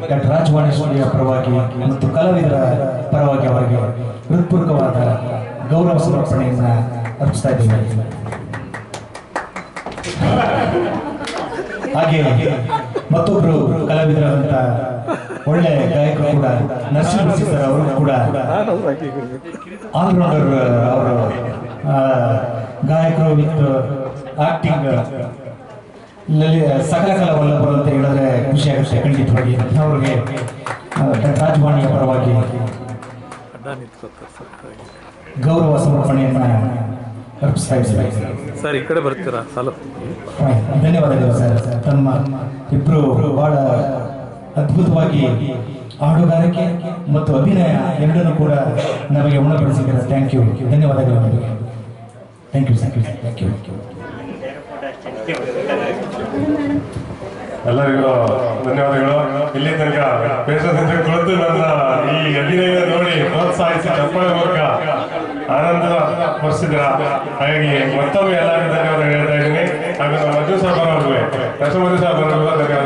Doctor ರಾಜವಾಣೇಶ್ವರಿಯ ಪರವಾಗಿ ಮತ್ತು ಕಲಾವಿದರ ಪರವಾಗಿ ಅವರಿಗೆ ಹೃತ್ಪೂರ್ವಕವಾದ ಗೌರವ ಸಮರ್ಪಣೆಯನ್ನು ಅರ್ಪಿಸ್ತಾ ಇದ್ದೇವೆ ಹಾಗೆ ಮತ್ತೊಬ್ರು ಕಲಾವಿದರ ಒಳ್ಳೆ ಗಾಯಕರು ಕೂಡ, ನರಸಿಂಹ ಸರ್ ಅವರು ಕೂಡ ಆಲ್ರೌಂಡರ್ ಅವರು ಗಾಯಕರು ವಿತ್ ಆಕ್ಟಿಂಗ್ ಸಕಲ ಕಲಾ ವಲ್ಲಭರು ಅಂತ ಹೇಳಿದ್ರೆ ಖುಷಿ ಅಂಥವ್ರಿಗೆ ಅವ್ರಿಗೆ ರಾಜವಾಣಿಯ ಪರವಾಗಿ ಗೌರವ ಸಮರ್ಪಣೆಯನ್ನು ಅರ್ಪಿಸ್ತಾ ಇದ್ದೇವೆ. ಸರ್ ಈ ಕಡೆ ಬರ್ತೀರಾ? ಸಾಲು ಧನ್ಯವಾದಗಳು ಸರ್. ತಮ್ಮ ಇಬ್ಬರು ಬಹಳ ಅದ್ಭುತವಾಗಿ ಹಾಡುಗಾರಿಕೆ ಮತ್ತು ಅಭಿನಯ ಎರಡನ್ನೂ ಕೂಡ ನಮಗೆ ಉಣಬಡಿಸಿದ್ದಾರೆ. ಥ್ಯಾಂಕ್ ಯು ಧನ್ಯವಾದಗಳು ನಮಗೆ. Thank you thank you thank you ಎಲ್ಲರಿಗೂ ಧನ್ಯವಾದಗಳು. ಇಲ್ಲಿ ತನಕ ಪೇಷದಿಂದ ಕುಳಿತು ನನ್ನ ಈ ಅಭಿನಯ ನೋಡಿ ಪ್ರೋತ್ಸಾಹಿಸಿ ಮೂಲಕ ಆನಂದ ಪಡಿಸಿದ್ರ ಹಾಗಾಗಿ ಮತ್ತೊಮ್ಮೆ ಎಲ್ಲರಿಗೂ ಧನ್ಯವಾದ ಹೇಳ್ತಾ ಇದ್ದೀನಿ. ಹಾಗೂ ನಮ್ಮ ಮಧು ಸಾಬ್ ಅವರು